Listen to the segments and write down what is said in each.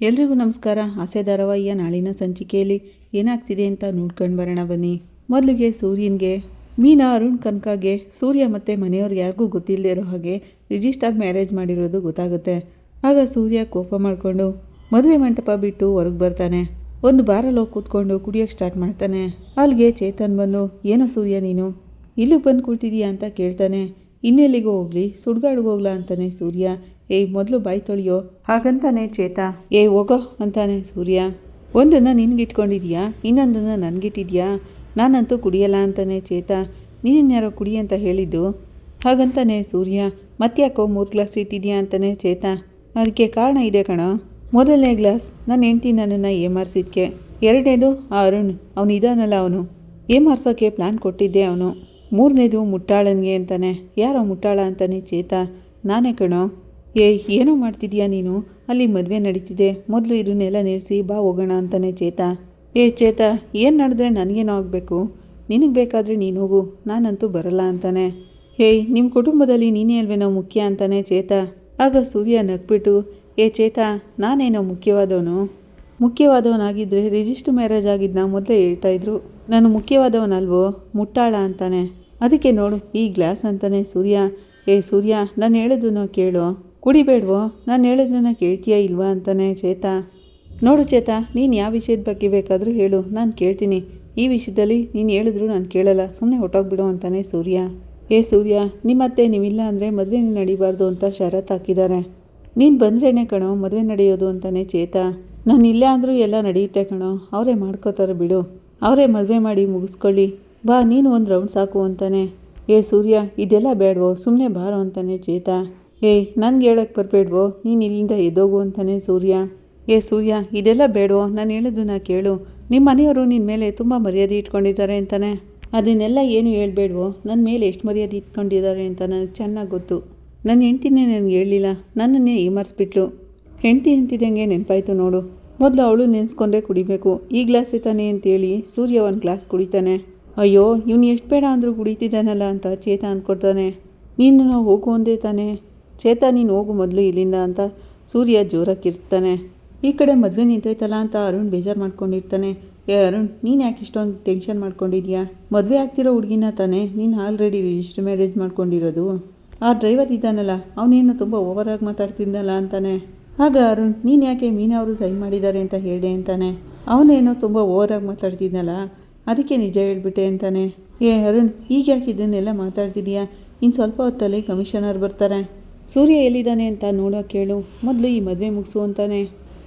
ಎಲ್ರಿಗೂ ನಮಸ್ಕಾರ. ಆಸೆ ಧಾರಾವಾಹಿಯ ನಾಳಿನ ಸಂಚಿಕೆಯಲ್ಲಿ ಏನಾಗ್ತಿದೆ ಅಂತ ನೋಡ್ಕೊಂಡು ಬರೋಣ ಬನ್ನಿ. ಮೊದಲಿಗೆ ಸೂರ್ಯನ್ಗೆ, ಮೀನಾ ಅರುಣ್ ಕನಕಾಗೆ, ಸೂರ್ಯ ಮತ್ತು ಮನೆಯವ್ರಿಗೆ ಯಾರಿಗೂ ಗೊತ್ತಿಲ್ಲದೆ ಇರೋ ಹಾಗೆ ರಿಜಿಸ್ಟರ್ ಮ್ಯಾರೇಜ್ ಮಾಡಿರೋದು ಗೊತ್ತಾಗುತ್ತೆ. ಆಗ ಸೂರ್ಯ ಕೋಪ ಮಾಡಿಕೊಂಡು ಮದುವೆ ಮಂಟಪ ಬಿಟ್ಟು ಹೊರಗೆ ಬರ್ತಾನೆ. ಒಂದು ಬಾರಲ್ಲಿ ಕೂತ್ಕೊಂಡು ಕುಡಿಯೋಕ್ಕೆ ಸ್ಟಾರ್ಟ್ ಮಾಡ್ತಾನೆ. ಅಲ್ಲಿಗೆ ಚೇತನ್ ಬಂದು, ಏನೋ ಸೂರ್ಯ ನೀನು? ಇಲ್ಲಿಗೆ ಬಂದು ಕೂಳ್ತಿದೀಯಾ? ಅಂತ ಕೇಳ್ತಾನೆ. ಇನ್ನೆಲ್ಲಿಗೂ ಹೋಗ್ಲಿ ಸುಡ್ಗಾಡ್ಗೆ ಹೋಗ್ಲಾ ಅಂತಾನೆ ಸೂರ್ಯ. ಏಯ್ ಮೊದಲು ಬಾಯಿ ತೊಳೆಯೋ. ಹಾಗಂತಾನೆ ಚೇತ. ಏಯ್ ಹೋಗೋ ಅಂತಾನೆ ಸೂರ್ಯ. ಒಂದನ್ನು ನಿನ್ಗಿಟ್ಕೊಂಡಿದ್ಯಾ? ಇನ್ನೊಂದನ್ನು ನನಗಿಟ್ಟಿದ್ಯಾ? ನಾನಂತೂ ಕುಡಿಯಲ್ಲ ಅಂತಾನೆ ಚೇತ. ನೀನ್ಯಾರೋ ಕುಡಿ ಅಂತ ಹೇಳಿದ್ದು? ಹಾಗಂತಾನೆ ಸೂರ್ಯ. ಮತ್ತ್ಯಾಕೋ ಮೂರು ಗ್ಲಾಸ್ ಇಟ್ಟಿದ್ಯಾ ಅಂತಾನೆ ಚೇತ. ಅದಕ್ಕೆ ಕಾರಣ ಇದೆ ಕಣೋ. ಮೊದಲನೇ ಗ್ಲಾಸ್ ನನ್ನ ಹೆಂಡ್ತಿ ನನ್ನನ್ನು ಏಮಾರಿಸಿದ್ಕೆ. ಎರಡನೇದು ಆ ಅರುಣ್. ಅವನು ಇದಾನಲ್ಲ ಅವನು. ಏಮಾರ್ಸೋಕ್ಕೆ ಪ್ಲ್ಯಾನ್ ಕೊಟ್ಟಿದ್ದೆ ಅವನು. ಮೂರನೇದು ಮುಟ್ಟಾಳನಿಗೆ ಅಂತಾನೆ. ಯಾರೋ ಮುಟ್ಟಾಳ ಅಂತಾನೆ ಚೇತ. ನಾನೇ ಕಣೋ. ಏ ಏನೋ ಮಾಡ್ತಿದ್ಯಾ ನೀನು? ಅಲ್ಲಿ ಮದುವೆ ನಡೀತಿದೆ. ಮೊದಲು ಇದನ್ನೆಲ್ಲ ನಿಲ್ಲಿಸಿ ಬಾ ಹೋಗೋಣ ಅಂತಾನೆ ಚೇತ. ಏ ಚೇತ, ಏನು ನಡೆದ್ರೆ ನನಗೇನೋ ಆಗಬೇಕು? ನಿನಗೆ ಬೇಕಾದರೆ ನೀನು ಹೋಗು. ನಾನಂತೂ ಬರಲ್ಲ ಅಂತಾನೆ. ಏಯ್ ನಿಮ್ಮ ಕುಟುಂಬದಲ್ಲಿ ನೀನೇ ಅಲ್ವೇನೋ ಮುಖ್ಯ ಅಂತಾನೆ ಚೇತ. ಆಗ ಸೂರ್ಯ ನಗ್ಬಿಟ್ಟು, ಏ ಚೇತ, ನಾನೇನೋ ಮುಖ್ಯವಾದವನು? ಮುಖ್ಯವಾದವನಾಗಿದ್ದರೆ ರಿಜಿಸ್ಟರ್ ಮ್ಯಾರೇಜ್ ಆಗಿದ್ದನ್ನ ಮೊದಲೇ ಹೇಳ್ತಾಯಿದ್ರು ನಾನು ಮುಖ್ಯವಾದವನಲ್ವೋ? ಮುಟ್ಟಾಳ ಅಂತಾನೆ. ಅದಕ್ಕೆ ನೋಡು, ಈ ಗ್ಲಾಸ್ ಅಂತಾನೆ ಸೂರ್ಯ, ಏ ಸೂರ್ಯ, ನಾನು ಹೇಳಿದ್ದನ್ನು ಕೇಳು. ಕುಡಿಬೇಡ್ವೋ? ನಾನು ಹೇಳಿದ್ದನ್ನು ಕೇಳ್ತೀಯಾ ಇಲ್ವಾ? ಅಂತಾನೆ ಚೇತ. ನೋಡು ಚೇತ, ನೀನು ಯಾವ ವಿಷಯದ ಬಗ್ಗೆ ಬೇಕಾದರೂ ಹೇಳು, ನಾನು ಕೇಳ್ತೀನಿ. ಈ ವಿಷಯದಲ್ಲಿ ನೀನು ಹೇಳಿದ್ರು ನಾನು ಕೇಳಲ್ಲ ಸುಮ್ಮನೆ ಹೊಟ್ಟೋಗ್ಬಿಡು ಅಂತಾನೆ ಸೂರ್ಯ. ಏ ಸೂರ್ಯ, ನಿಮ್ಮತ್ತೆ ನೀವಿಲ್ಲ ಅಂದರೆ ಮದುವೆ ನಡೀಬಾರ್ದು ಅಂತ ಷರತ್ತು ಹಾಕಿದ್ದಾರೆ. ನೀನು ಬಂದ್ರೇನೆ ಕಣೋ, ಮದುವೆ ನಡೆಯೋದು ಅಂತಾನೆ ಚೇತ. ನಾನು ಇಲ್ಲ ಅಂದರೂ ಎಲ್ಲ ನಡೆಯುತ್ತೆ ಕಣೋ, ಅವರೇ ಮಾಡ್ಕೋತಾರೆ ಬಿಡು. ಅವರೇ ಮದುವೆ ಮಾಡಿ ಮುಗಿಸ್ಕೊಳ್ಳಿ. ಬಾ, ನೀನು ಒಂದು ರೌಂಡ್ ಸಾಕು ಅಂತಾನೆ. ಏ ಸೂರ್ಯ, ಇದೆಲ್ಲ ಬೇಡವೋ ಸುಮ್ಮನೆ ಬಾರೋ ಅಂತಾನೆ ಚೇತ. ಏಯ್ ನನಗೆ ಹೇಳಕ್ಕೆ ಬರಬೇಡ್ವೋ, ನೀನು ಇಲ್ಲಿಂದ ಎದ್ದೋಗು ಅಂತಾನೆ ಸೂರ್ಯ. ಏ ಸೂರ್ಯ, ಇದೆಲ್ಲ ಬೇಡವೋ, ನಾನು ಹೇಳಿದ್ದನ್ನ ಕೇಳು. ನಿಮ್ಮ ಮನೆಯವರು ನಿನ್ನ ಮೇಲೆ ತುಂಬ ಮರ್ಯಾದೆ ಇಟ್ಕೊಂಡಿದ್ದಾರೆ ಅಂತಾನೆ. ಅದನ್ನೆಲ್ಲ ಏನು ಹೇಳ್ಬೇಡ್ವೋ ನನ್ನ ಮೇಲೆ ಎಷ್ಟು ಮರ್ಯಾದೆ ಇಟ್ಕೊಂಡಿದ್ದಾರೆ ಅಂತ ನನಗೆ ಚೆನ್ನಾಗಿ ಗೊತ್ತು. ನನ್ನ ಹೆಂಡ್ತಿನೇ ನನಗೆ ಹೇಳಲಿಲ್ಲ, ನನ್ನನ್ನೇ ಏಮಾರಿಸ್ಬಿಟ್ಲು. ಹೆಂಡ್ತಿ ಅಂತಿದ್ದಂಗೆ ನೆನಪಾಯ್ತು ನೋಡು. ಮೊದಲು ಅವಳು ನೆನೆಸ್ಕೊಂಡೇ ಕುಡಿಬೇಕು, ಈ ಗ್ಲಾಸೇ ತಾನೆ ಅಂತೇಳಿ ಸೂರ್ಯ ಒಂದು ಗ್ಲಾಸ್ ಕುಡಿತಾನೆ. ಅಯ್ಯೋ, ಇವನು ಎಷ್ಟು ಬೇಡ ಅಂದರೂ ಕುಡಿತಿದ್ದಾನಲ್ಲ ಅಂತ ಚೇತ ಅಂದ್ಕೊಡ್ತಾನೆ ನೀನು ನಾವು ಹೋಗು ಒಂದೇ ತಾನೆ. ಚೇತ, ನೀನು ಹೋಗು ಮೊದಲು ಇಲ್ಲಿಂದ ಅಂತ ಸೂರ್ಯ ಜೋರಾಗಿರ್ತಾನೆ. ಈ ಕಡೆ ಮದುವೆ ನಿಂತೈತಲ್ಲ ಅಂತ ಅರುಣ್ ಬೇಜಾರು ಮಾಡ್ಕೊಂಡಿರ್ತಾನೆ. ಏ, ಅರುಣ್, ನೀನು ಯಾಕೆ ಇಷ್ಟೊಂದು ಟೆನ್ಷನ್ ಮಾಡ್ಕೊಂಡಿದ್ಯಾ? ಮದುವೆ ಆಗ್ತಿರೋ ಹುಡುಗಿನ ತಾನೇ ನೀನು ಆಲ್ರೆಡಿ ರಿಜಿಸ್ಟರ್ ಮ್ಯಾರೇಜ್ ಮಾಡ್ಕೊಂಡಿರೋದು. ಆ ಡ್ರೈವರ್ ಇದ್ದಾನಲ್ಲ, ಅವನೇನು ತುಂಬ ಓವರಾಗಿ ಮಾತಾಡ್ತಿದ್ದಲ್ಲ ಅಂತಾನೆ. ಆಗ ಅರುಣ್, ನೀನು ಯಾಕೆ ಮೀನಾ ಅವರು ಸೈನ್ ಮಾಡಿದ್ದಾರೆ ಅಂತ ಹೇಳಿ ಅಂತಾನೆ. ಅವನೇನೋ ತುಂಬ ಓವರಾಗಿ ಮಾತಾಡ್ತಿದ್ನಲ್ಲ ಅದಕ್ಕೆ ನಿಜ ಹೇಳ್ಬಿಟ್ಟೆ ಅಂತಾನೆ. ಏ ಅರುಣ್ ಈಗ ಯಾಕೆ ಇದನ್ನೆಲ್ಲ ಮಾತಾಡ್ತಿದ್ಯಾ? ಇನ್ನು ಸ್ವಲ್ಪ ಹೊತ್ತಲ್ಲಿ ಕಮಿಷನರ್ ಬರ್ತಾರೆ. ಸೂರ್ಯ ಎಲ್ಲಿದ್ದಾನೆ ಅಂತ ನೋಡೋ ಕೇಳು. ಮೊದಲು ಈ ಮದುವೆ ಮುಗಿಸು ಅಂತಾನೆ.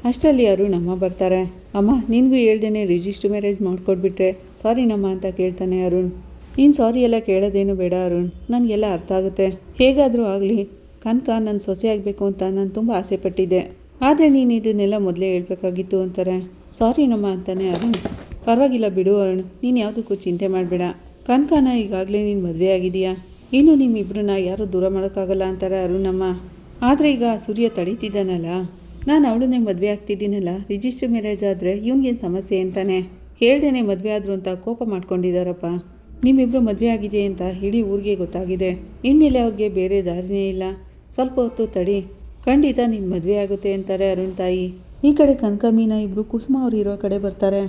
ಅಷ್ಟರಲ್ಲಿ ಅರುಣ್ ಅಮ್ಮ ಬರ್ತಾರೆ. ಅಮ್ಮ, ನಿನಗೂ ಹೇಳ್ದೇನೆ ರಿಜಿಸ್ಟರ್ ಮ್ಯಾರೇಜ್ ಮಾಡಿಕೊಟ್ಬಿಟ್ರೆ ಸಾರಿನಮ್ಮ ಅಂತ ಕೇಳ್ತಾನೆ ಅರುಣ್. ಇನ್ನು ಸಾರಿ ಎಲ್ಲ ಕೇಳೋದೇನು ಬೇಡ ಅರುಣ್. ನನಗೆಲ್ಲ ಅರ್ಥ ಆಗುತ್ತೆ. ಹೇಗಾದರೂ ಆಗಲಿ ಕನಕ ನನ್ನ ಸೊಸೆ ಆಗಬೇಕು ಅಂತ ನಾನು ತುಂಬ ಆಸೆ ಪಟ್ಟಿದ್ದೆ ಆದರೆ ನೀನು ಇದನ್ನೆಲ್ಲ ಮೊದಲೇ ಹೇಳಬೇಕಾಗಿತ್ತು ಅಂತಾರೆ. ಸಾರಿನಮ್ಮ ಅಂತಾನೆ ಅರುಣ್. ಪರವಾಗಿಲ್ಲ ಬಿಡು ಅರುಣ್, ನೀನು ಯಾವುದಕ್ಕೂ ಚಿಂತೆ ಮಾಡಬೇಡ. ಕನಕನ ಈಗಾಗಲೇ ನೀನು ಮದುವೆ ಆಗಿದೆಯಾ? ಇನ್ನು ನಿಮ್ಮಿಬ್ಬರನ್ನ ಯಾರೂ ದೂರ ಮಾಡೋಕ್ಕಾಗಲ್ಲ ಅಂತಾರೆ ಅರುಣಮ್ಮ. ಆದರೆ ಈಗ ಸೂರ್ಯ ತಡೀತಿದ್ದಾನಲ್ಲ. ನಾನು ಅವಳನ್ನೇ ಮದುವೆ ಆಗ್ತಿದ್ದೀನಲ್ಲ, ರಿಜಿಸ್ಟರ್ ಮ್ಯಾರೇಜ್ ಆದರೆ ಇವನಿಗೇನು ಸಮಸ್ಯೆ ಅಂತಾನೆ? ಹೇಳ್ದೇನೆ ಮದುವೆ ಆದರು ಅಂತ ಕೋಪ ಮಾಡ್ಕೊಂಡಿದ್ದಾರಪ್ಪ ನಿಮ್ಮಿಬ್ಬರು ಮದುವೆ ಆಗಿದೆ ಅಂತ ಇಡೀ ಊರಿಗೆ ಗೊತ್ತಾಗಿದೆ. ಇನ್ಮೇಲೆ ಅವ್ರಿಗೆ ಬೇರೆ ದಾರಿನೇ ಇಲ್ಲ. ಸ್ವಲ್ಪ ಹೊತ್ತು ತಡಿ. ಖಂಡಿತ ನಿನ್ನ ಮದುವೆ ಆಗುತ್ತೆ ಅಂತಾರೆ ಅರುಣ್ ತಾಯಿ. ಈ ಕಡೆ ಕನಕ ಮೀನ ಇಬ್ಬರು ಕುಸುಮ ಅವ್ರು ಇರೋ ಕಡೆ ಬರ್ತಾರೆ.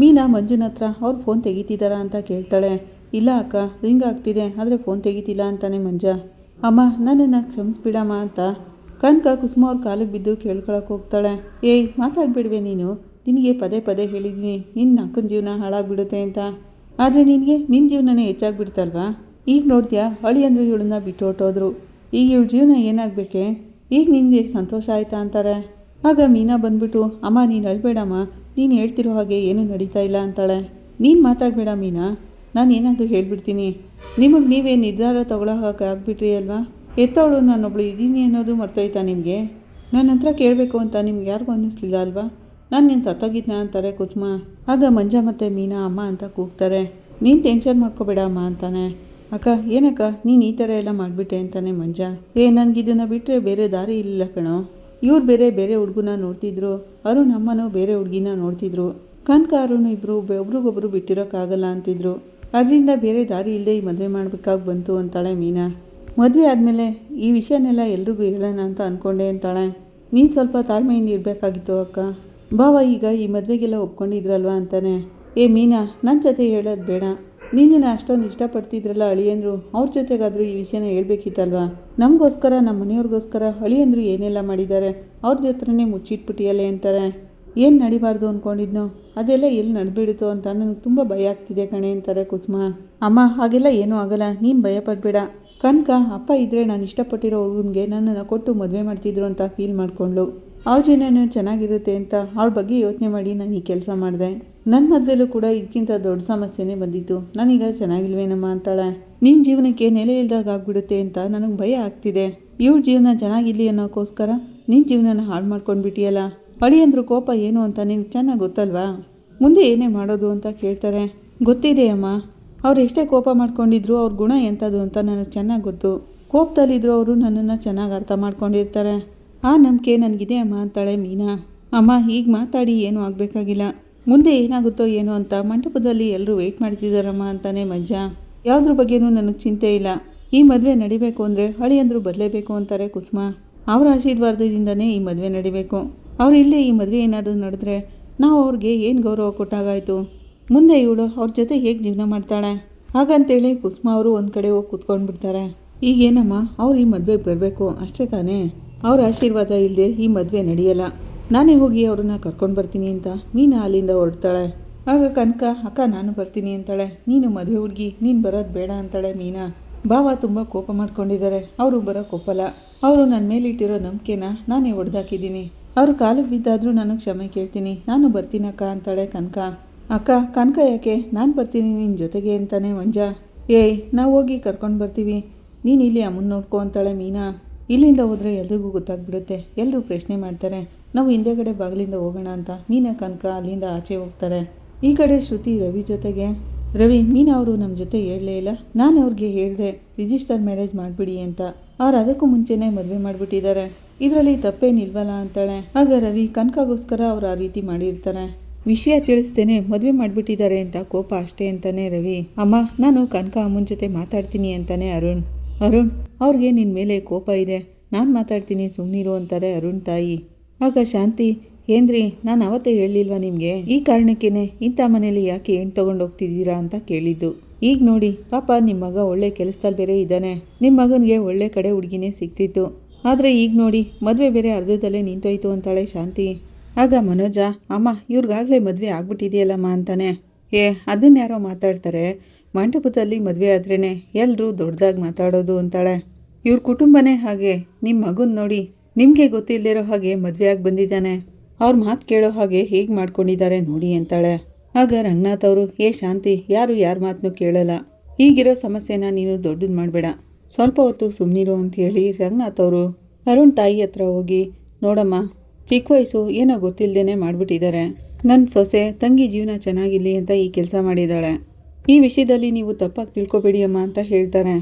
ಮೀನಾ ಮಂಜುನ ಹತ್ರ ಅವ್ರು ಫೋನ್ ತೆಗಿತಿದ್ದಾರಾ ಅಂತ ಕೇಳ್ತಾಳೆ. ಇಲ್ಲ ಅಕ್ಕ ರಿಂಗ್ ಆಗ್ತಿದೆ, ಆದರೆ ಫೋನ್ ತೆಗಿತಿಲ್ಲ ಅಂತಾನೆ ಮಂಜ. ಅಮ್ಮ, ನನ್ನನ್ನು ಕ್ಷಮಿಸ್ಬಿಡಮ್ಮ ಅಂತ ಕನಕ ಕುಸುಮ ಅವ್ರ ಕಾಲಿಗೆ ಬಿದ್ದು ಕೇಳ್ಕೊಳಕ್ಕೆ ಹೋಗ್ತಾಳೆ. ಏಯ್, ಮಾತಾಡ್ಬಿಡ್ವೆ ನೀನು. ನಿನಗೆ ಪದೇ ಪದೇ ಹೇಳಿದ್ದೀನಿ ನಿನ್ನ ಅಕ್ಕನ ಜೀವನ ಹಾಳಾಗ್ಬಿಡುತ್ತೆ ಅಂತ. ಆದರೆ ನಿನಗೆ ನಿನ್ನ ಜೀವನನೇ ಹೆಚ್ಚಾಗ್ಬಿಡ್ತಲ್ವಾ? ಈಗ ನೋಡ್ತೀಯಾ ಹಳಿ ಅಂದರೆ ಇವಳನ್ನ ಬಿಟ್ಟು ಹೊಟ್ಟೋದ್ರು ಈಗ ಇವಳ ಜೀವನ ಏನಾಗಬೇಕೆ? ಈಗ ನಿನಗೆ ಸಂತೋಷ ಆಯ್ತಾ ಅಂತಾರೆ. ಆಗ ಮೀನಾ ಬಂದ್ಬಿಟ್ಟು, ಅಮ್ಮ ನೀನು ಅಳ್ಬೇಡಮ್ಮ ನೀನು ಹೇಳ್ತಿರೋ ಹಾಗೆ ಏನೂ ನಡೀತಾ ಇಲ್ಲ ಅಂತಾಳೆ. ನೀನು ಮಾತಾಡಬೇಡ ಮೀನಾ. ನಾನು ಏನಾದರೂ ಹೇಳಿಬಿಡ್ತೀನಿ. ನಿಮಗೆ ನೀವೇ ನಿರ್ಧಾರ ತಗೊಳ್ಳೋ ಹಾಗೆ ಆಗ್ಬಿಟ್ರಿ ಅಲ್ವಾ? ಎತ್ತವಳು ನಾನೊಬ್ಳು ಇದ್ದೀನಿ ಅನ್ನೋದು ಮರ್ತೋಯ್ತಾ ನಿಮಗೆ? ನನ್ನ ಹತ್ರ ಕೇಳಬೇಕು ಅಂತ ನಿಮ್ಗೆ ಯಾರಿಗೂ ಅನ್ನಿಸ್ಲಿಲ್ಲ ಅಲ್ವಾ? ನಾನು ನೀನು ಸತ್ತೋಗಿದ್ನ ಅಂತಾರೆ ಕುಸುಮ. ಆಗ ಮಂಜ ಮತ್ತು ಮೀನಾ ಅಮ್ಮ ಅಂತ ಕೂಗ್ತಾರೆ. ನೀನು ಟೆನ್ಷನ್ ಮಾಡ್ಕೋಬೇಡ ಅಮ್ಮ ಅಂತಾನೆ. ಅಕ್ಕ, ಏನಕ್ಕ, ನೀನು ಈ ಥರ ಎಲ್ಲ ಮಾಡಿಬಿಟ್ಟೆ ಅಂತಾನೆ ಮಂಜ. ಏ, ನನಗಿದನ್ನು ಬಿಟ್ಟರೆ ಬೇರೆ ದಾರಿ ಇಲ್ಲ ಕಣೋ. ಇವ್ರು ಬೇರೆ ಬೇರೆ ಹುಡುಗನ ನೋಡ್ತಿದ್ರು ಅರುಣ್ ಅಮ್ಮನೂ ಬೇರೆ ಹುಡುಗಿನ ನೋಡ್ತಿದ್ರು. ಕನಕ ಅರುಣ್ ಇಬ್ಬರು ಒಬ್ರಿಗೊಬ್ರು ಬಿಟ್ಟಿರೋಕ್ಕಾಗಲ್ಲ ಅಂತಿದ್ರು. ಅದರಿಂದ ಬೇರೆ ದಾರಿ ಇಲ್ಲದೆ ಈ ಮದುವೆ ಮಾಡಬೇಕಾಗಿ ಬಂತು ಅಂತಾಳೆ ಮೀನಾ. ಮದುವೆ ಆದಮೇಲೆ, ಈ ವಿಷಯನೆಲ್ಲ ಎಲ್ರಿಗೂ ಹೇಳೋಣ ಅಂತ ಅಂದ್ಕೊಂಡೆ ಅಂತಾಳೆ. ನೀನು ಸ್ವಲ್ಪ ತಾಳ್ಮೆಯಿಂದ ಇರಬೇಕಾಗಿತ್ತು ಅಕ್ಕ. ಬಾವ ಈಗ ಈ ಮದುವೆಗೆಲ್ಲ ಒಪ್ಕೊಂಡಿದ್ರಲ್ವಾ ಅಂತಾನೆ. ಏ ಮೀನಾ ನನ್ನ ಜೊತೆ ಹೇಳೋದು ಬೇಡ. ನೀನನ್ನ ಅಷ್ಟೊಂದು ಇಷ್ಟಪಡ್ತಿದ್ರಲ್ಲ ಅಳಿಯಂದ್ರು, ಅವ್ರ ಜೊತೆಗಾದರೂ ಈ ವಿಷಯನ ಹೇಳ್ಬೇಕಿತ್ತಲ್ವಾ? ನಮಗೋಸ್ಕರ ನಮ್ಮ ಮನೆಯವ್ರಿಗೋಸ್ಕರ ಅಳಿಯಂದ್ರು ಏನೆಲ್ಲ ಮಾಡಿದ್ದಾರೆ ಅವ್ರ ಜೊತೆನೇ ಮುಚ್ಚಿಟ್ಬಿಟ್ಟಿಯಲ್ಲೇ ಅಂತಾರೆ. ಏನು ನಡಿಬಾರ್ದು ಅಂದ್ಕೊಂಡಿದ್ನೋ ಅದೆಲ್ಲ ಎಲ್ಲಿ ನಡೆದ್ಬಿಡ್ತು ಅಂತ ನನಗೆ ತುಂಬ ಭಯ ಆಗ್ತಿದೆ ಕಣೆ ಅಂತಾರೆ ಕುಸುಮ. ಅಮ್ಮ, ಹಾಗೆಲ್ಲ ಏನೂ ಆಗಲ್ಲ, ನೀನು ಭಯಪಡಬೇಡ. ಕನಕ, ಅಪ್ಪ ಇದ್ದರೆ ನಾನು ಇಷ್ಟಪಟ್ಟಿರೋ ಹುಡುಗನಿಗೆ ನನ್ನನ್ನು ಕೊಟ್ಟು ಮದುವೆ ಮಾಡ್ತಿದ್ರು ಅಂತ ಫೀಲ್ ಮಾಡಿಕೊಂಡ್ಳು. ಅವ್ಳ ಜೀವನ ಚೆನ್ನಾಗಿರುತ್ತೆ ಅಂತ ಅವ್ರ ಬಗ್ಗೆ ಯೋಚನೆ ಮಾಡಿ ನಾನು ಈ ಕೆಲಸ ಮಾಡಿದೆ. ನನ್ನ ಮದುವೆಲೂ ಕೂಡ ಇದಕ್ಕಿಂತ ದೊಡ್ಡ ಸಮಸ್ಯೆನೇ ಬಂದಿತ್ತು. ನಾನೀಗ ಚೆನ್ನಾಗಿಲ್ವೇನಮ್ಮ ಅಂತಾಳೆ. ನಿನ್ನ ಜೀವನಕ್ಕೆ ನೆಲೆ ಇಲ್ದಾಗ ಆಗ್ಬಿಡುತ್ತೆ ಅಂತ ನನಗೆ ಭಯ ಆಗ್ತಿದೆ. ಇವ್ರ ಜೀವನ ಚೆನ್ನಾಗಿರ್ಲಿ ಅನ್ನೋಕ್ಕೋಸ್ಕರ ನಿನ್ನ ಜೀವನನ ಹಾಳು ಮಾಡ್ಕೊಂಡ್ಬಿಟ್ಟಿಯಲ್ಲ. ಅಳಿಯಂದ್ರ ಕೋಪ ಏನು ಅಂತ ನಿನಗೆ ಚೆನ್ನಾಗಿ ಗೊತ್ತಲ್ವಾ? ಮುಂದೆ ಏನೇ ಮಾಡೋದು ಅಂತ ಕೇಳ್ತಾರೆ. ಗೊತ್ತಿದೆ ಅಮ್ಮ. ಅವ್ರು ಎಷ್ಟೇ ಕೋಪ ಮಾಡ್ಕೊಂಡಿದ್ರು ಅವ್ರ ಗುಣ ಎಂಥದ್ದು ಅಂತ ನನಗೆ ಚೆನ್ನಾಗಿ ಗೊತ್ತು. ಕೋಪದಲ್ಲಿದ್ರು ಅವರು ನನ್ನನ್ನು ಚೆನ್ನಾಗಿ ಅರ್ಥ ಮಾಡ್ಕೊಂಡಿರ್ತಾರೆ. ಆ ನಂಬಿಕೆ ನನಗಿದೆ ಅಮ್ಮ ಅಂತಾಳೆ ಮೀನಾ. ಅಮ್ಮ ಈಗ ಮಾತಾಡಿ ಏನೂ ಆಗಬೇಕಾಗಿಲ್ಲ. ಮುಂದೆ ಏನಾಗುತ್ತೋ ಏನೋ ಅಂತ ಮಂಟಪದಲ್ಲಿ ಎಲ್ಲರೂ ವೆಯ್ಟ್ ಮಾಡ್ತಿದ್ದಾರಮ್ಮ ಅಂತಾನೆ ಮಜ್ಜ ಯಾವುದ್ರ ಬಗ್ಗೆನೂ ನನಗೆ ಚಿಂತೆ ಇಲ್ಲ. ಈ ಮದುವೆ ನಡಿಬೇಕು ಅಂದರೆ ಹಳಿಯಂದರು ಬರಲೇಬೇಕು ಅಂತಾರೆ ಕುಸುಮ. ಅವರ ಆಶೀರ್ವಾದದಿಂದನೇ ಈ ಮದುವೆ ನಡಿಬೇಕು. ಅವ್ರು ಇಲ್ಲೇ ಈ ಮದುವೆ ಏನಾದರೂ ನಡೆದ್ರೆ ನಾವು ಅವ್ರಿಗೆ ಏನು ಗೌರವ ಕೊಟ್ಟಾಗಾಯಿತು? ಮುಂದೆ ಇವಳು ಅವ್ರ ಜೊತೆ ಹೇಗೆ ಜೀವನ ಮಾಡ್ತಾಳೆ? ಹಾಗಂತೇಳಿ ಕುಸುಮ ಅವರು ಒಂದು ಕಡೆ ಹೋಗಿ ಕೂತ್ಕೊಂಡ್ಬಿಡ್ತಾರೆ. ಈಗೇನಮ್ಮ, ಅವ್ರು ಈ ಮದುವೆಗೆ ಬರಬೇಕು, ಅಷ್ಟೇ ತಾನೇ? ಅವ್ರ ಆಶೀರ್ವಾದ ಇಲ್ಲದೆ ಈ ಮದುವೆ ನಡೆಯಲ್ಲ. ನಾನೇ ಹೋಗಿ ಅವ್ರನ್ನ ಕರ್ಕೊಂಡು ಬರ್ತೀನಿ ಅಂತ ಮೀನಾ ಅಲ್ಲಿಂದ ಹೊರಡ್ತಾಳೆ. ಆಗ ಕನಕ, ಅಕ್ಕ, ನಾನು ಬರ್ತೀನಿ ಅಂತಾಳೆ. ನೀನು ಮದುವೆ ಹುಡುಗಿ, ನೀನು ಬರೋದು ಬೇಡ ಅಂತಾಳೆ ಮೀನಾ. ಭಾವ ತುಂಬ ಕೋಪ ಮಾಡ್ಕೊಂಡಿದ್ದಾರೆ. ಅವರು ಬರೋಕ್ಕೆ ಒಪ್ಪಲ್ಲ ಅವರು ನನ್ನ ಮೇಲಿಟ್ಟಿರೋ ನಂಬಿಕೆನ ನಾನೇ ಹೊಡೆದಾಕಿದ್ದೀನಿ ಅವರು ಕಾಲಿಗೆ ಬಿದ್ದಾದರೂ ನಾನು ಕ್ಷಮೆ ಕೇಳ್ತೀನಿ. ನಾನು ಬರ್ತೀನಕ್ಕ ಅಂತಾಳೆ ಕನಕ. ಅಕ್ಕ, ಕನಕ ಯಾಕೆ? ನಾನು ಬರ್ತೀನಿ ನಿನ್ನ ಜೊತೆಗೆ ಅಂತಾನೆ ಮಂಜ. ಏಯ್, ನಾವು ಹೋಗಿ ಕರ್ಕೊಂಡು ಬರ್ತೀವಿ. ನೀನು ಇಲ್ಲಿ ಅಮ್ಮನ ನೋಡ್ಕೊ ಅಂತಾಳೆ ಮೀನಾ. ಇಲ್ಲಿಂದ ಹೋದರೆ ಎಲ್ರಿಗೂ ಗೊತ್ತಾಗ್ಬಿಡುತ್ತೆ. ಎಲ್ಲರೂ ಪ್ರಶ್ನೆ ಮಾಡ್ತಾರೆ, ನಾವು ಹಿಂದೆಗಡೆ ಬಾಗಿಲಿಂದ ಹೋಗೋಣ ಅಂತ. ಮೀನಾ ಕನಕ ಅಲ್ಲಿಂದ ಆಚೆ ಹೋಗ್ತಾರೆ. ಈ ಕಡೆ ಶ್ರುತಿ ರವಿ ಜೊತೆಗೆ, ರವಿ, ಮೀನಾ ಅವರು ನಮ್ಮ ಜೊತೆ ಹೇಳಲೇ ಇಲ್ಲ. ನಾನು ಅವ್ರಿಗೆ ಹೇಳಿದೆ, ರಿಜಿಸ್ಟರ್ ಮ್ಯಾರೇಜ್ ಮಾಡಿಬಿಡಿ ಅಂತ. ಅವ್ರು ಅದಕ್ಕೂ ಮುಂಚೆನೇ ಮದುವೆ ಮಾಡಿಬಿಟ್ಟಿದ್ದಾರೆ ಇದರಲ್ಲಿ ತಪ್ಪೇನಿಲ್ವಲ್ಲ ಅಂತಾಳೆ. ಆಗ ರವಿ ಕನಕಗೋಸ್ಕರ ಅವ್ರು ಆ ರೀತಿ ಮಾಡಿರ್ತಾರೆ. ವಿಷಯ ತಿಳಿಸ್ತೇನೆ ಮದುವೆ ಮಾಡಿಬಿಟ್ಟಿದ್ದಾರೆ ಅಂತ ಕೋಪ ಅಷ್ಟೇ ಅಂತಾನೆ ರವಿ. ಅಮ್ಮ, ನಾನು ಕನಕ ಅಮ್ಮನ ಜೊತೆ ಮಾತಾಡ್ತೀನಿ ಅಂತಾನೆ ಅರುಣ್. ಅರುಣ್, ಅವ್ರಿಗೆ ನಿನ್ನ ಮೇಲೆ ಕೋಪ ಇದೆ. ನಾನು ಮಾತಾಡ್ತೀನಿ ಸುಮ್ಮನಿರು ಅಂತಾರೆ ಅರುಣ್ ತಾಯಿ. ಆಗ ಶಾಂತಿ, ಏನ್ರಿ, ನಾನು ಅವತ್ತೇ ಹೇಳಲಿಲ್ವಾ ನಿಮಗೆ? ಈ ಕಾರಣಕ್ಕೇನೆ ಇಂಥ ಮನೇಲಿ ಯಾಕೆ ಏನು ತೊಗೊಂಡು ಹೋಗ್ತಿದ್ದೀರಾ ಅಂತ ಕೇಳಿದ್ದು. ಈಗ ನೋಡಿ, ಪಾಪ ನಿಮ್ಮ ಮಗ ಒಳ್ಳೆ ಕೆಲಸದಲ್ಲಿ ಬೇರೆ ಇದ್ದಾನೆ. ನಿಮ್ಮ ಮಗನಿಗೆ ಒಳ್ಳೆ ಕಡೆ ಹುಡುಗಿನೇ ಸಿಕ್ತಿತ್ತು ಆದರೆ ಈಗ ನೋಡಿ, ಮದುವೆ ಬೇರೆ ಅರ್ಧದಲ್ಲೇ ನಿಂತೋಯ್ತು ಅಂತಾಳೆ ಶಾಂತಿ. ಆಗ ಮನೋಜ, ಅಮ್ಮ, ಇವ್ರಿಗಾಗಲೇ ಮದುವೆ ಆಗ್ಬಿಟ್ಟಿದೆಯಲ್ಲಮ್ಮ ಅಂತಾನೆ. ಏ, ಅದನ್ನ ಯಾರೋ ಮಾತಾಡ್ತಾರೆ. ಮಂಟಪದಲ್ಲಿ ಮದುವೆ ಆದ್ರೇ ಎಲ್ಲರೂ ದೊಡ್ಡದಾಗಿ ಮಾತಾಡೋದು ಅಂತಾಳೆ. ಇವ್ರ ಕುಟುಂಬನೇ ಹಾಗೆ ನಿಮ್ಮ ಮಗನ ನೋಡಿ ನಿಮಗೆ ಗೊತ್ತಿಲ್ಲದಿರೋ ಹಾಗೆ ಮದುವೆಯಾಗಿ ಬಂದಿದ್ದಾನೆ. ಅವ್ರ ಮಾತು ಕೇಳೋ ಹಾಗೆ ಹೇಗೆ ಮಾಡ್ಕೊಂಡಿದ್ದಾರೆ ನೋಡಿ ಅಂತಾಳೆ. ಆಗ ರಂಗನಾಥ್ ಅವರು, ಏ ಶಾಂತಿ, ಯಾರು ಯಾರ ಮಾತನ್ನು ಕೇಳಲ್ಲ. ಈಗಿರೋ ಸಮಸ್ಯೆನ ನೀನು ದೊಡ್ಡದು ಮಾಡಬೇಡ. ಸ್ವಲ್ಪ ಹೊತ್ತು ಸುಮ್ಮನಿರು ಹೇಳಿ ರಂಗನಾಥ್ ಅವರು ಅರುಣ್ ತಾಯಿ ಹತ್ರ ಹೋಗಿ, ನೋಡಮ್ಮ, ಚಿಕ್ಕ ವಯಸ್ಸು ಏನೋ ಗೊತ್ತಿಲ್ಲದೇ ಮಾಡಿಬಿಟ್ಟಿದ್ದಾರೆ. ನನ್ನ ಸೊಸೆ ತಂಗಿ ಜೀವನ ಚೆನ್ನಾಗಿರಲಿ ಅಂತ ಈ ಕೆಲಸ ಮಾಡಿದ್ದಾಳೆ. ಈ ವಿಷಯದಲ್ಲಿ ನೀವು ತಪ್ಪಾಗಿ ತಿಳ್ಕೊಬೇಡಿ ಅಮ್ಮ ಅಂತ ಹೇಳ್ತಾರೆ.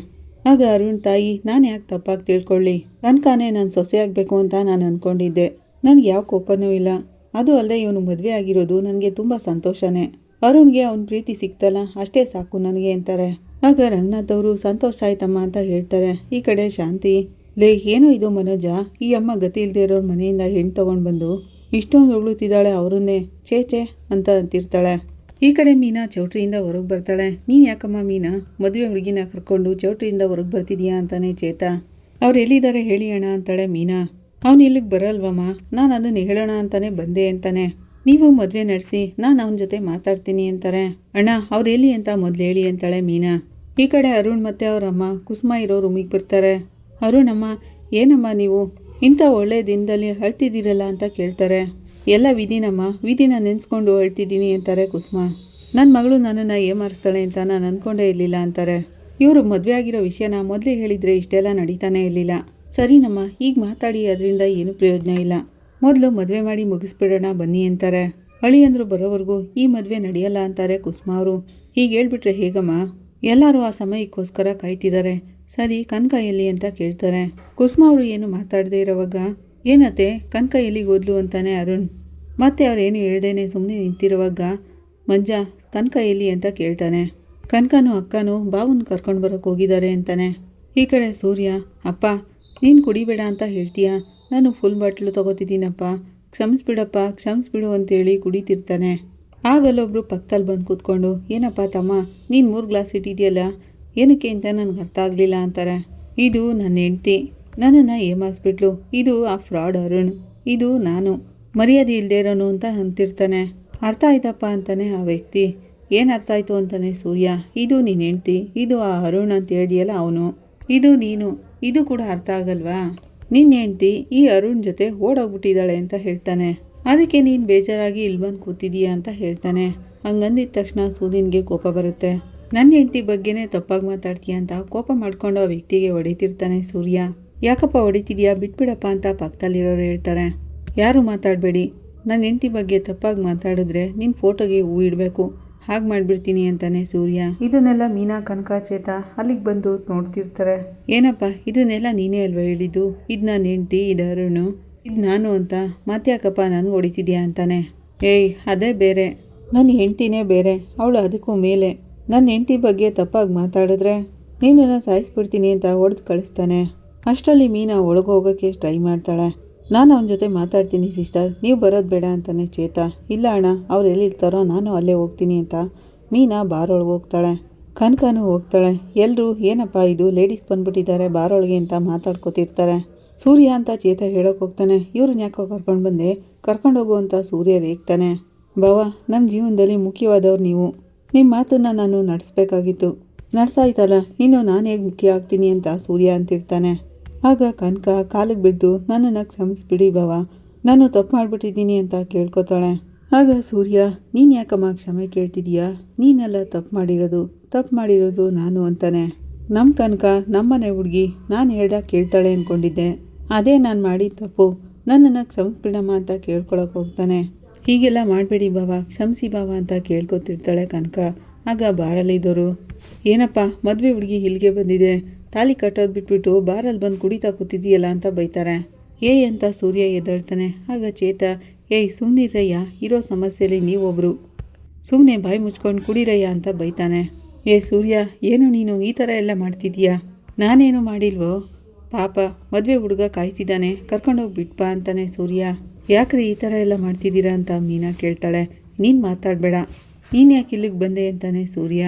ಆಗ ಅರುಣ್ ತಾಯಿ, ನಾನು ಯಾಕೆ ತಪ್ಪಾಗಿ ತಿಳ್ಕೊಳ್ಳಿ? ಅನ್ಕಾನೆ ನಾನು ಸೊಸೆ ಆಗಬೇಕು ಅಂತ ನಾನು ಅಂದ್ಕೊಂಡಿದ್ದೆ ನನಗೆ ಯಾವ ಕೋಪನೂ ಇಲ್ಲ. ಅದು ಅಲ್ಲದೆ ಇವನು ಮದುವೆ ಆಗಿರೋದು ನನಗೆ ತುಂಬ ಸಂತೋಷನೇ. ಅರುಣ್ಗೆ ಅವನ ಪ್ರೀತಿ ಸಿಕ್ತಲ್ಲ, ಅಷ್ಟೇ ಸಾಕು ನನಗೆ ಅಂತಾರೆ. ಆಗ ರಂಗನಾಥ್ ಅವರು, ಸಂತೋಷ ಆಯ್ತಮ್ಮ ಅಂತ ಹೇಳ್ತಾರೆ. ಈ ಕಡೆ ಶಾಂತಿ. ಲೇ, ಏನೋ ಇದು ಮನೋಜ? ಈ ಅಮ್ಮ ಗತಿ ಇಲ್ಲದೆ ಇರೋರ ಮನೆಯಿಂದ ಹೆಣ್ಣು ತೊಗೊಂಡು ಬಂದು ಇಷ್ಟೊಂದು ಉಳುತ್ತಿದ್ದಾಳೆ ಅವರನ್ನೇ. ಛೇ ಛೇ ಅಂತ ಅಂತಿರ್ತಾಳೆ. ಈ ಕಡೆ ಮೀನಾ ಚೌಟ್ರಿಯಿಂದ ಹೊರಗೆ ಬರ್ತಾಳೆ. ನೀನು ಯಾಕಮ್ಮ ಮೀನಾ? ಮದುವೆ ಹುಡುಗಿನ ಕರ್ಕೊಂಡು ಚೌಟ್ರಿಯಿಂದ ಹೊರಗೆ ಬರ್ತಿದೀಯಾ ಅಂತಾನೆ ಚೇತಾ. ಅವ್ರು ಎಲ್ಲಿದ್ದಾರೆ ಹೇಳಿ ಅಣ್ಣ ಅಂತಾಳೆ ಮೀನಾ. ಅವನು ಇಲ್ಲಿಗೆ ಬರಲ್ವಮ್ಮ? ನಾನು ಅದನ್ನು ಹೇಳೋಣ ಅಂತಾನೆ ಬಂದೆ ಅಂತಾನೆ. ನೀವು ಮದುವೆ ನಡೆಸಿ, ನಾನು ಅವನ ಜೊತೆ ಮಾತಾಡ್ತೀನಿ ಅಂತಾರೆ. ಅಣ್ಣ, ಅವ್ರು ಎಲ್ಲಿ ಅಂತ ಮೊದಲು ಹೇಳಿ ಅಂತಾಳೆ ಮೀನಾ. ಈ ಕಡೆ ಅರುಣ್ ಮತ್ತು ಅವರಮ್ಮ ಕುಸುಮ ಇರೋ ರೂಮಿಗೆ ಬರ್ತಾರೆ. ಅರುಣಮ್ಮ ಏನಮ್ಮ ನೀವು? ಇಂಥ ಒಳ್ಳೆಯ ದಿನದಲ್ಲಿ ಅಳ್ತಿದ್ದೀರಲ್ಲ ಅಂತ ಕೇಳ್ತಾರೆ. ಎಲ್ಲ ವಿಧಿನಮ್ಮ ವಿಧಿನ ನೆನೆಸ್ಕೊಂಡು ಹೇಳ್ತಿದ್ದೀನಿ ಅಂತಾರೆ ಕುಸುಮ. ನನ್ನ ಮಗಳು ನನ್ನನ್ನು ಏಮಾರಿಸ್ತಾಳೆ ಅಂತ ನಾನು ಅಂದ್ಕೊಂಡೇ ಇರಲಿಲ್ಲ ಅಂತಾರೆ. ಇವರು ಮದುವೆ ಆಗಿರೋ ವಿಷಯನ ಮೊದಲೇ ಹೇಳಿದರೆ ಇಷ್ಟೆಲ್ಲ ನಡೀತಾನೆ ಇರಲಿಲ್ಲ. ಸರಿನಮ್ಮ ಈಗ ಮಾತಾಡಿ, ಅದರಿಂದ ಏನೂ ಪ್ರಯೋಜನ ಇಲ್ಲ. ಮೊದಲು ಮದುವೆ ಮಾಡಿ ಮುಗಿಸ್ಬಿಡೋಣ ಬನ್ನಿ ಅಂತಾರೆ. ಅಳಿಯಂದರು ಬರೋವರೆಗೂ ಈ ಮದುವೆ ನಡೆಯಲ್ಲ ಅಂತಾರೆ ಕುಸುಮ ಅವರು. ಹೀಗೆ ಹೇಳ್ಬಿಟ್ರೆ ಹೇಗಮ್ಮ? ಎಲ್ಲರೂ ಆ ಸಮಯಕ್ಕೋಸ್ಕರ ಕಾಯ್ತಿದ್ದಾರೆ. ಸರಿ, ಕನಕ ಅಂತ ಕೇಳ್ತಾರೆ. ಕುಸುಮ ಅವರು ಏನು ಮಾತಾಡದೇ ಇರೋವಾಗ, ಏನತ್ತೆ, ಕನಕ ಎಲ್ಲಿಗೆ ಓದ್ಲು ಅಂತಾನೆ ಅರುಣ್. ಮತ್ತೆ ಅವರೇನು ಹೇಳ್ದೇನೆ ಸುಮ್ಮನೆ ನಿಂತಿರುವಾಗ ಮಂಜ, ಕನಕ ಎಲ್ಲಿ ಅಂತ ಕೇಳ್ತಾನೆ. ಕನಕನು ಅಕ್ಕನೂ ಬಾವುನ್ ಕರ್ಕೊಂಡು ಬರೋಕೆ ಹೋಗಿದ್ದಾರೆ ಅಂತಾನೆ. ಈ ಕಡೆ ಸೂರ್ಯ, ಅಪ್ಪ, ನೀನು ಕುಡಿಬೇಡ ಅಂತ ಹೇಳ್ತೀಯ? ನಾನು ಫುಲ್ ಬಾಟ್ಲು ತೊಗೋತಿದ್ದೀನಪ್ಪ. ಕ್ಷಮಿಸ್ಬಿಡಪ್ಪ, ಕ್ಷಮಿಸ್ಬಿಡು ಅಂತೇಳಿ ಕುಡಿತಿರ್ತಾನೆ. ಆಗಲ್ಲೊಬ್ಬರು ಪಕ್ಕದಲ್ಲಿ ಬಂದು ಕೂತ್ಕೊಂಡು, ಏನಪ್ಪ ತಮ್ಮ, ನೀನು ಮೂರು ಗ್ಲಾಸ್ ಇಟ್ಟಿದೆಯಲ್ಲ, ಏನಕ್ಕೆ ಅಂತ ನನಗೆ ಅರ್ಥ ಆಗಲಿಲ್ಲ ಅಂತಾರೆ. ಇದು ನನ್ನ ಹೆಂಡ್ತಿ. ನನ್ನನ್ನು ಏಮಾರಿಸ್ಬಿಟ್ಲು. ಇದು ಆ ಫ್ರಾಡ್ ಅರುಣ್. ಇದು ನಾನು. ಮರ್ಯಾದೆ ಇಲ್ಲದೆ ಇರೋನು ಅಂತ ಅಂತಿರ್ತಾನೆ. ಅರ್ಥ ಆಯ್ತಪ್ಪ ಅಂತಾನೆ ಆ ವ್ಯಕ್ತಿ. ಏನು ಅರ್ಥ ಆಯಿತು? ಅಂತಾನೆ ಸೂರ್ಯ. ಇದು ನೀನು ಹೆಂಡ್ತಿ. ಇದು ಆ ಅರುಣ್ ಅಂತ ಹೇಳಿಯಲ್ಲ ಅವನು. ಇದು ನೀನು. ಇದು ಕೂಡ ಅರ್ಥ ಆಗಲ್ವಾ? ನಿನ್ನ ಹೆಂಡ್ತಿ ಈ ಅರುಣ್ ಜೊತೆ ಓಡೋಗ್ಬಿಟ್ಟಿದ್ದಾಳೆ ಅಂತ ಹೇಳ್ತಾನೆ. ಅದಕ್ಕೆ ನೀನು ಬೇಜಾರಾಗಿ ಇಲ್ಲಿ ಬಂದು ಕೂತಿದೀಯಾ? ಅಂತ ಹೇಳ್ತಾನೆ. ಹಂಗಂದಿದ ತಕ್ಷಣ ಸೂರ್ಯನಿಗೆ ಕೋಪ ಬರುತ್ತೆ. ನನ್ನ ಹೆಂಡತಿ ಬಗ್ಗೆನೇ ತಪ್ಪಾಗಿ ಮಾತಾಡ್ತೀಯ ಅಂತ ಕೋಪ ಮಾಡ್ಕೊಂಡು ಆ ವ್ಯಕ್ತಿಗೆ ಹೊಡಿತಿರ್ತಾನೆ ಸೂರ್ಯ. ಯಾಕಪ್ಪ ಹೊಡಿತಿದ್ಯಾ? ಬಿಟ್ಬಿಡಪ್ಪ ಅಂತ ಪಕ್ಕದಲ್ಲಿರೋರು ಹೇಳ್ತಾರೆ. ಯಾರು ಮಾತಾಡಬೇಡಿ? ನನ್ನ ಹೆಂಡತಿ ಬಗ್ಗೆ ತಪ್ಪಾಗಿ ಮಾತಾಡಿದ್ರೆ ನಿನ್ನ ಫೋಟೋಗೆ ಹೂ ಇಡಬೇಕು. ಹಾಗೆ ಮಾಡಿಬಿಡ್ತೀನಿ ಅಂತಾನೆ ಸೂರ್ಯ. ಇದನ್ನೆಲ್ಲ ಮೀನಾ ಕನಕಾಚೇತ ಅಲ್ಲಿಗೆ ಬಂದು ನೋಡ್ತಿರ್ತಾರೆ. ಏನಪ್ಪ? ಇದನ್ನೆಲ್ಲ ನೀನೇ ಅಲ್ವಾ ಹೇಳಿದ್ದು? ಇದು ನನ್ನ ಹೆಂಡತಿ ಇದು ಅರುಣು ಇದು ನಾನು ಅಂತ ಮತ್ತ್ಯಾಕಪ್ಪ ನಾನು ಹೊಡಿತಿದ್ಯಾ ಅಂತಾನೆ. ಏಯ್ ಅದೇ ಬೇರೆ. ನನ್ನ ಹೆಂಡ್ತಿನೇ ಬೇರೆ ಅವಳು ಅದಕ್ಕೂ ಮೇಲೆ. ನನ್ನ ಹೆಂಡತಿ ಬಗ್ಗೆ ತಪ್ಪಾಗಿ ಮಾತಾಡಿದ್ರೆ ನೀನೆಲ್ಲ ಸಾಯಿಸ್ಬಿಡ್ತೀನಿ ಅಂತ ಹೊಡೆದು ಕಳಿಸ್ತಾನೆ. ಅಷ್ಟರಲ್ಲಿ ಮೀನಾ ಒಳಗೆ ಹೋಗೋಕ್ಕೆ ಟ್ರೈ ಮಾಡ್ತಾಳೆ. ನಾನು ಅವನ ಜೊತೆ ಮಾತಾಡ್ತೀನಿ, ಸಿಸ್ಟರ್. ನೀವು ಬರೋದು ಬೇಡ ಅಂತಾನೆ ಚೇತ. ಇಲ್ಲ ಅಣ್ಣ, ಅವ್ರು ಎಲ್ಲಿರ್ತಾರೋ ನಾನು ಅಲ್ಲೇ ಹೋಗ್ತೀನಿ ಅಂತ. ಮೀನಾ ಬಾರೊಳಗೆ ಹೋಗ್ತಾಳೆ. ಕನಕನೂ ಹೋಗ್ತಾಳೆ. ಎಲ್ಲರೂ ಏನಪ್ಪ ಇದು? ಲೇಡೀಸ್ ಬಂದ್ಬಿಟ್ಟಿದ್ದಾರೆ ಬಾರೊಳಗೆ ಅಂತ ಮಾತಾಡ್ಕೊತಿರ್ತಾರೆ. ಸೂರ್ಯ ಅಂತ ಚೇತ ಹೇಳೋಕೆ ಹೋಗ್ತಾನೆ. ಇವ್ರನ್ನ ಯಾಕೋ ಕರ್ಕೊಂಡು ಬಂದೆ? ಕರ್ಕೊಂಡು ಹೋಗು ಅಂತ ಸೂರ್ಯ ರೇಗ್ತಾನೆ. ಬಾವ ನಮ್ಮ ಜೀವನದಲ್ಲಿ ಮುಖ್ಯವಾದವ್ರು ನೀವು. ನಿಮ್ಮ ಮಾತನ್ನು ನಾನು ನಡೆಸ್ಬೇಕಾಗಿತ್ತು. ನಡ್ಸಾಯ್ತಲ್ಲ, ಇನ್ನು ನಾನು ಹೇಗೆ ಮುಖ್ಯ ಆಗ್ತೀನಿ ಅಂತ ಸೂರ್ಯ ಅಂತಿರ್ತಾನೆ. ಆಗ ಕನಕ ಕಾಲಿಗೆ ಬಿದ್ದು, ನನ್ನನ್ನು ಕ್ಷಮಿಸ್ಬಿಡಿ ಬಾವ ನಾನು ತಪ್ಪು ಮಾಡಿಬಿಟ್ಟಿದ್ದೀನಿ ಅಂತ ಕೇಳ್ಕೊತಾಳೆ. ಆಗ ಸೂರ್ಯ, ನೀನು ಯಾಕಮ್ಮ ಕ್ಷಮೆ ಕೇಳ್ತಿದೀಯಾ? ನೀನೆಲ್ಲ ತಪ್ಪು ಮಾಡಿರೋದು ತಪ್ಪು ಮಾಡಿರೋದು ನಾನು ಅಂತಾನೆ. ನಮ್ಮ ಕನಕ, ನಮ್ಮನೆ ಹುಡುಗಿ, ನಾನು ಹೇಳ್ದಾಗ ಕೇಳ್ತಾಳೆ ಅಂದ್ಕೊಂಡಿದ್ದೆ ಅದೇ ನಾನು ಮಾಡಿ ತಪ್ಪು. ನನ್ನನ್ನು ಕ್ಷಮಿಸ್ಬಿಡಮ್ಮ ಅಂತ ಕೇಳ್ಕೊಳಕ್ಕೆ ಹೋಗ್ತಾನೆ. ಹೀಗೆಲ್ಲ ಮಾಡಬೇಡಿ ಬಾವ ಕ್ಷಮಿಸಿ ಬಾವ ಅಂತ ಕೇಳ್ಕೊತಿರ್ತಾಳೆ ಕನಕ. ಆಗ ಬಾರಲ್ಲಿದ್ದವರು ಏನಪ್ಪ, ಮದುವೆ ಹುಡುಗಿ ಇಲ್ಲಿಗೆ ಬಂದಿದೆ. ತಾಲಿ ಕಟ್ಟೋದು ಬಿಟ್ಬಿಟ್ಟು ಬಾರಲ್ಲಿ ಬಂದು ಕುಡಿತಾ ಕೂತಿದ್ದೀಯಲ್ಲ ಅಂತ ಬೈತಾರೆ. ಏಯ್ ಅಂತ ಸೂರ್ಯ ಎದ್ದೇಳ್ತಾನೆ ಆಗ ಚೇತ, ಏಯ್ ಸುಮ್ಮನಿರಯ್ಯ ಇರೋ ಸಮಸ್ಯೆಯಲ್ಲಿ ನೀವೊಬ್ಬರು ಸುಮ್ಮನೆ ಬಾಯಿ ಮುಚ್ಕೊಂಡು ಕುಡಿರಯ್ಯ ಅಂತ ಬೈತಾನೆ. ಏ ಸೂರ್ಯ, ಏನು ನೀನು ಈ ಥರ ಎಲ್ಲ ಮಾಡ್ತಿದ್ದೀಯಾ? ನಾನೇನು ಮಾಡಿಲ್ವೋ? ಪಾಪ, ಮದುವೆ ಹುಡುಗ ಕಾಯ್ತಿದ್ದಾನೆ. ಕರ್ಕೊಂಡೋಗಿ ಬಿಟ್ಬಾ ಅಂತಾನೆ ಸೂರ್ಯ. ಯಾಕ್ರಿ ಈ ಥರ ಎಲ್ಲ ಮಾಡ್ತಿದ್ದೀರಾ? ಅಂತ ಮೀನಾ ಕೇಳ್ತಾಳೆ. ನೀನು ಮಾತಾಡಬೇಡ. ನೀನು ಯಾಕೆ ಇಲ್ಲಿಗೆ ಬಂದೆ? ಅಂತಾನೆ ಸೂರ್ಯ.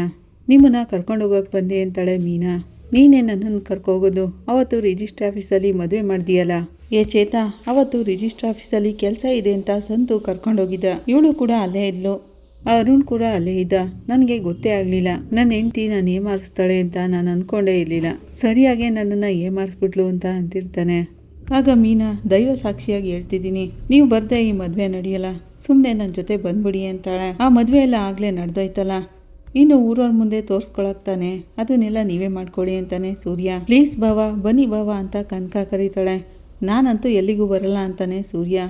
ನಿಮ್ಮನ್ನ ಕರ್ಕೊಂಡೋಗಕ್ಕೆ ಬಂದೆ, ಅಂತಾಳೆ ಮೀನಾ. ನೀನೇ ನನ್ನನ್ನು ಕರ್ಕೋಗೋದು. ಅವತ್ತು ರಿಜಿಸ್ಟ್ರ್ ಆಫೀಸಲ್ಲಿ ಮದುವೆ ಮಾಡಿದೆಯಲ್ಲ? ಏ ಚೇತಾ, ಅವತ್ತು ರಿಜಿಸ್ಟ್ರ್ ಆಫೀಸಲ್ಲಿ ಕೆಲಸ ಇದೆ ಅಂತ ಸಂತು ಕರ್ಕೊಂಡೋಗಿದ್ದ. ಇವಳು ಕೂಡ ಅಲ್ಲೇ ಇದ್ಲು. ಅರುಣ್ ಕೂಡ ಅಲ್ಲೇ ಇದ್ದ. ನನಗೆ ಗೊತ್ತೇ ಆಗಲಿಲ್ಲ. ನನ್ನ ಹೆಂಡ್ತಿ ನಾನು ಏಮಾರಿಸ್ತಾಳೆ ಅಂತ ನಾನು ಅಂದ್ಕೊಂಡೇ ಇರಲಿಲ್ಲ. ಸರಿಯಾಗಿ ನನ್ನನ್ನು ಏಮಾರಿಸ್ಬಿಟ್ಲು ಅಂತ ಅಂತಿರ್ತಾನೆ. ಆಗ ಮೀನಾ, ದೈವ ಸಾಕ್ಷಿಯಾಗಿ ಹೇಳ್ತಿದ್ದೀನಿ. ನೀವು ಬರ್ದೆ ಈ ಮದುವೆ ನಡೆಯಲ್ಲ. ಸುಮ್ಮನೆ ನನ್ನ ಜೊತೆ ಬಂದ್ಬಿಡಿ ಅಂತಾಳೆ. ಆ ಮದುವೆ ಎಲ್ಲ ಆಗಲೇ ನಡೆದೋಯ್ತಲ್ಲ. ಇನ್ನು ಊರವ್ರ ಮುಂದೆ ತೋರ್ಸ್ಕೊಳಕ್ತಾನೆ ಅದನ್ನೆಲ್ಲ ನೀವೇ ಮಾಡ್ಕೊಳ್ಳಿ ಅಂತಾನೆ ಸೂರ್ಯ. ಪ್ಲೀಸ್ ಬಾವ ಬನ್ನಿ ಬಾವ ಅಂತ ಕನಕ ಕರೀತಾಳೆ. ನಾನಂತೂ ಎಲ್ಲಿಗೂ ಬರಲ್ಲ ಅಂತಾನೆ ಸೂರ್ಯ.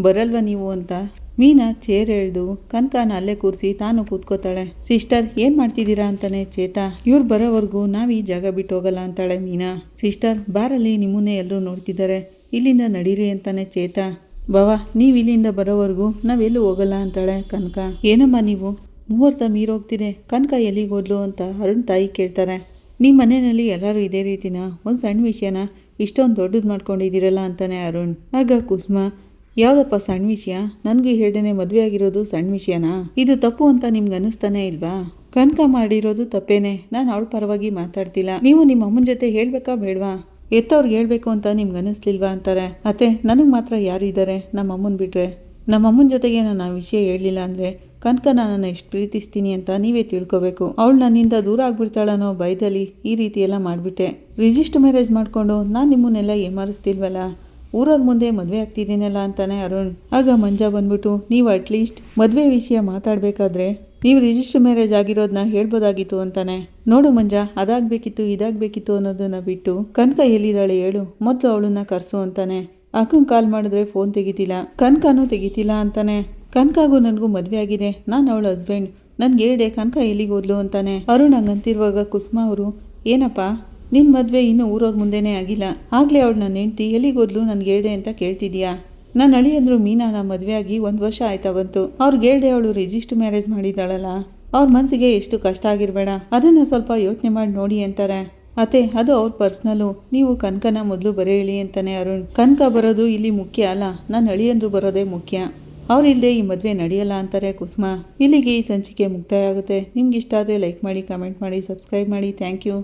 ಬರಲ್ವ ನೀವು ಅಂತ? ಮೀನಾ ಚೇರ್ ಎಳೆದು ಕನಕನ ಅಲ್ಲೇ ಕೂರಿಸಿ ತಾನು ಕೂತ್ಕೋತಾಳೆ. ಸಿಸ್ಟರ್ ಏನು ಮಾಡ್ತಿದ್ದೀರಾ ಅಂತಾನೆ ಚೇತ. ಇವ್ರು ಬರೋವರೆಗೂ ನಾವು ಈ ಜಾಗ ಬಿಟ್ಟು ಹೋಗಲ್ಲ ಅಂತಾಳೆ ಮೀನಾ. ಸಿಸ್ಟರ್ ಬಾರಲ್ಲಿ ನಿಮ್ಮನ್ನೇ ಎಲ್ಲರೂ ನೋಡ್ತಿದ್ದಾರೆ. ಇಲ್ಲಿಂದ ನಡೀರಿ ಅಂತಾನೆ ಚೇತ. ಬವಾ ನೀವು ಇಲ್ಲಿಂದ ಬರೋವರೆಗೂ ನಾವೆಲ್ಲೂ ಹೋಗಲ್ಲ ಅಂತಾಳೆ ಕನಕ ಏನಮ್ಮ ನೀವು? ಮುಹೂರ್ತ ಮೀರೋಗ್ತಿದೆ. ಕನಕ ಎಲ್ಲಿಗೆ ಹೋದ್ಲು ಅಂತ ಅರುಣ್ ತಾಯಿ ಕೇಳ್ತಾರೆ ನಿಮ್ಮ ಮನೆಯಲ್ಲಿ ಎಲ್ಲರೂ ಇದೇ ರೀತಿನ? ಒಂದು ಸಣ್ಣ ವಿಷಯನ? ಇಷ್ಟೊಂದು ದೊಡ್ಡದು ಮಾಡ್ಕೊಂಡಿದ್ದೀರಲ್ಲ ಅಂತಾನೆ ಅರುಣ್. ಆಗ ಕುಸುಮ, ಯಾವುದಪ್ಪ ಸಣ್ಣ ವಿಷಯ? ನನಗೂ ಹೇಳ್ದೇನೆ ಮದುವೆ ಆಗಿರೋದು ಸಣ್ಣ ವಿಷಯನಾ? ಇದು ತಪ್ಪು ಅಂತ ನಿಮ್ಗೆ ಅನ್ನಿಸ್ತಾನೆ ಇಲ್ವಾ? ಕನಕ ಮಾಡಿರೋದು ತಪ್ಪೇನೆ. ನಾನು ಅವಳ ಪರವಾಗಿ ಮಾತಾಡ್ತಿಲ್ಲ. ನೀವು ನಿಮ್ಮ ಅಮ್ಮನ ಜೊತೆ ಹೇಳಬೇಕಾ ಬೇಡವಾ? ಎತ್ತವ್ರಿಗೆ ಹೇಳಬೇಕು ಅಂತ ನಿಮ್ಗೆ ಅನ್ನಿಸ್ಲಿಲ್ವಾ ಅಂತಾರೆ. ಅತ್ತೆ, ನನಗೆ ಮಾತ್ರ ಯಾರಿದ್ದಾರೆ? ನಮ್ಮ ಅಮ್ಮನ ಬಿಟ್ಟರೆ ನಮ್ಮ ಅಮ್ಮನ ಜೊತೆಗೆ ನಾನು ಆ ವಿಷಯ ಹೇಳಲಿಲ್ಲ ಅಂದರೆ ಕನಕ ನನ್ನನ್ನು ಎಷ್ಟು ಪ್ರೀತಿಸ್ತೀನಿ ಅಂತ ನೀವೇ ತಿಳ್ಕೊಬೇಕು. ಅವಳು ನನ್ನಿಂದ ದೂರ ಆಗ್ಬಿಡ್ತಾಳನೋ ಭಯದಲ್ಲಿ ಈ ರೀತಿ ಎಲ್ಲ ಮಾಡಿಬಿಟ್ಟೆ. ರಿಜಿಸ್ಟರ್ ಮ್ಯಾರೇಜ್ ಮಾಡಿಕೊಂಡು ನಾನು ನಿಮ್ಮನ್ನೆಲ್ಲ ಏಮಾರಿಸ್ತಿಲ್ವಲ್ಲ? ಊರವ್ರ ಮುಂದೆ ಮದುವೆ ಆಗ್ತಿದ್ದೀನಲ್ಲ ಅಂತಾನೆ ಅರುಣ್. ಆಗ ಮಂಜ ಬಂದ್ಬಿಟ್ಟು, ನೀವು ಅಟ್ಲೀಸ್ಟ್ ಮದುವೆ ವಿಷಯ ಮಾತಾಡಬೇಕಾದ್ರೆ ನೀವು ರಿಜಿಸ್ಟರ್ ಮ್ಯಾರೇಜ್ ಆಗಿರೋದನ್ನ ಹೇಳ್ಬೋದಾಗಿತ್ತು ಅಂತಾನೆ. ನೋಡು ಮಂಜ, ಅದಾಗಬೇಕಿತ್ತು, ಇದಾಗಬೇಕಿತ್ತು ಅನ್ನೋದನ್ನ ಬಿಟ್ಟು ಕನಕ ಎಲ್ಲಿದ್ದಾಳೆ ಹೇಳು. ಮೊದಲು ಅವಳನ್ನ ಕರೆಸು ಅಂತಾನೆ. ಅಕ್ಕಂಗೆ ಕಾಲ್ ಮಾಡಿದ್ರೆ ಫೋನ್ ತೆಗಿತಿಲ್ಲ. ಕನಕನೂ ತೆಗಿತಿಲ್ಲ ಅಂತಾನೆ. ಕನಕಾಗೂ ನನಗೂ ಮದುವೆ ಆಗಿದೆ. ನಾನು ಅವಳ ಹಸ್ಬೆಂಡ್ ನನ್ಗೆ ಹೇಳಿ ಕನಕ ಎಲ್ಲಿಗೆ ಹೋದ್ಲು? ಅಂತಾನೆ. ಅರುಣ್ ಹಂಗಂತಿರುವಾಗ ಕುಸುಮ ಅವರು, ಏನಪ್ಪ ನಿನ್ನ ಮದುವೆ ಇನ್ನೂ ಊರವ್ರ ಮುಂದೆನೇ ಆಗಿಲ್ಲ. ಆಗಲೇ ಅವಳು ನನ್ನ ಹೆಂಡ್ತಿ ಎಲ್ಲಿಗೆ ಹೋದ್ಲು ನನ್ಗೆ ಹೇಳಿದೆ ಅಂತ ಕೇಳ್ತಿದ್ಯಾ? ನನ್ನ ಅಳಿಯಂದ್ರು ಮೀನಾನ ಆಗಿ ಒಂದು ವರ್ಷ ಆಯ್ತಾ ಬಂತು. ಅವ್ರಿಗೆ ಹೇಳಿದೆ, ಅವಳು ರಿಜಿಸ್ಟರ್ ಮ್ಯಾರೇಜ್ ಮಾಡಿದ್ದಾಳಲ್ಲ. ಅವ್ರ ಮನಸ್ಸಿಗೆ ಎಷ್ಟು ಕಷ್ಟ ಆಗಿರಬೇಡ. ಅದನ್ನ ಸ್ವಲ್ಪ ಯೋಚನೆ ಮಾಡಿ ನೋಡಿ ಅಂತಾರೆ. ಅತ್ತೆ, ಅದು ಅವ್ರ ಪರ್ಸ್ನಲ್ಲು ನೀವು ಕನಕನ ಮೊದಲು ಬರೆಯಲಿ ಅಂತಾನೆ ಅರುಣ್. ಕನಕ ಬರೋದು ಇಲ್ಲಿ ಮುಖ್ಯ ಅಲ್ಲ. ನನ್ನ ಅಳಿಯಂದ್ರು ಬರೋದೇ ಮುಖ್ಯ. ಅವರಿಲ್ಲದೆ ಈ ಮದುವೆ ನಡೆಯಲ್ಲ ಅಂತಾರೆ ಕುಸುಮ. ಇಲ್ಲಿಗೆ ಈ ಸಂಚಿಕೆ ಮುಕ್ತಾಯ ಆಗುತ್ತೆ. ನಿಮ್ಗೆ ಇಷ್ಟ ಆದರೆ ಲೈಕ್ ಮಾಡಿ ಕಮೆಂಟ್ ಮಾಡಿ ಸಬ್ಸ್ಕ್ರೈಬ್ ಮಾಡಿ. Thank you